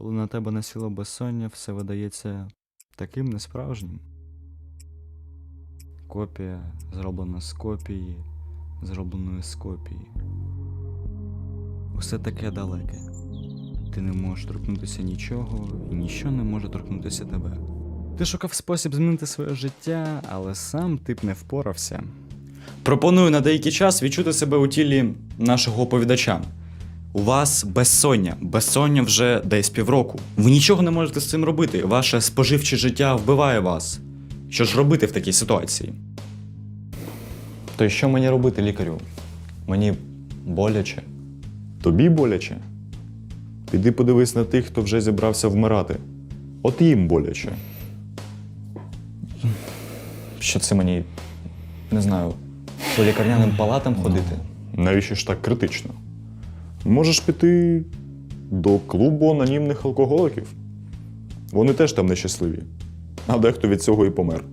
Коли на тебе насіло безсоння, все видається таким несправжнім. Копія зроблена з копії, зробленої з копії. Усе таке далеке. Ти не можеш торкнутися нічого, і ніщо не може торкнутися тебе. Ти шукав спосіб змінити своє життя, але сам ти б не впорався. Пропоную на деякий час відчути себе у тілі нашого оповідача. У вас безсоння, безсоння вже десь півроку. Ви нічого не можете з цим робити. Ваше споживче життя вбиває вас. Що ж робити в такій ситуації? То що мені робити, лікарю? Мені боляче. Тобі боляче? Піди подивись на тих, хто вже зібрався вмирати. От їм боляче. Що це мені не знаю, по лікарняним палатам ходити? Навіщо ж так критично? Можеш піти до клубу анонімних алкоголиків. Вони теж там нещасливі. А дехто від цього і помер.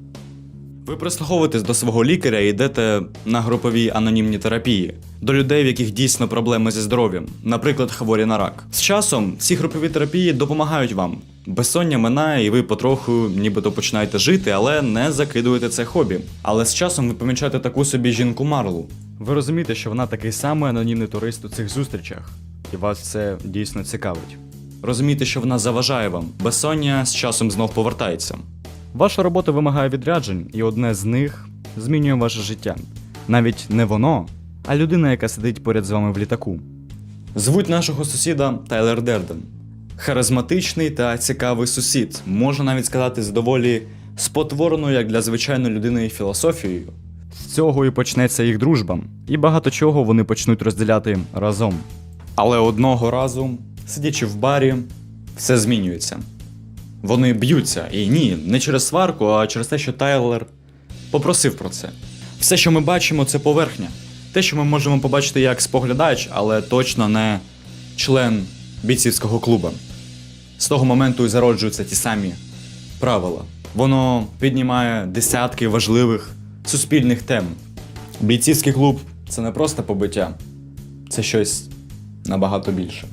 Ви прислуховуєтесь до свого лікаря і йдете на групові анонімні терапії до людей, в яких дійсно проблеми зі здоров'ям, наприклад, хворі на рак. З часом ці групові терапії допомагають вам. Безсоння минає, і ви потроху нібито починаєте жити, але не закидуєте це хобі. Але з часом ви помічаєте таку собі жінку Марлу. Ви розумієте, що вона такий самий анонімний турист у цих зустрічах, і вас це дійсно цікавить. Розумієте, що вона заважає вам. Безсоння з часом знов повертається. Ваша робота вимагає відряджень, і одне з них змінює ваше життя. Навіть не воно, а людина, яка сидить поряд з вами в літаку. Звуть нашого сусіда Тайлер Дерден. Харизматичний та цікавий сусід, можна навіть сказати, з доволі спотвореною, як для звичайної людини, філософією. З цього і почнеться їх дружба, і багато чого вони почнуть розділяти разом. Але одного разу, сидячи в барі, все змінюється. Вони б'ються, і ні, не через сварку, а через те, що Тайлер попросив про це. Все, що ми бачимо, це поверхня. Те, що ми можемо побачити як споглядач, але точно не член бійцівського клубу. З того моменту і зароджуються ті самі правила. Воно піднімає десятки важливих суспільних тем. Бійцівський клуб це не просто побиття, це щось набагато більше.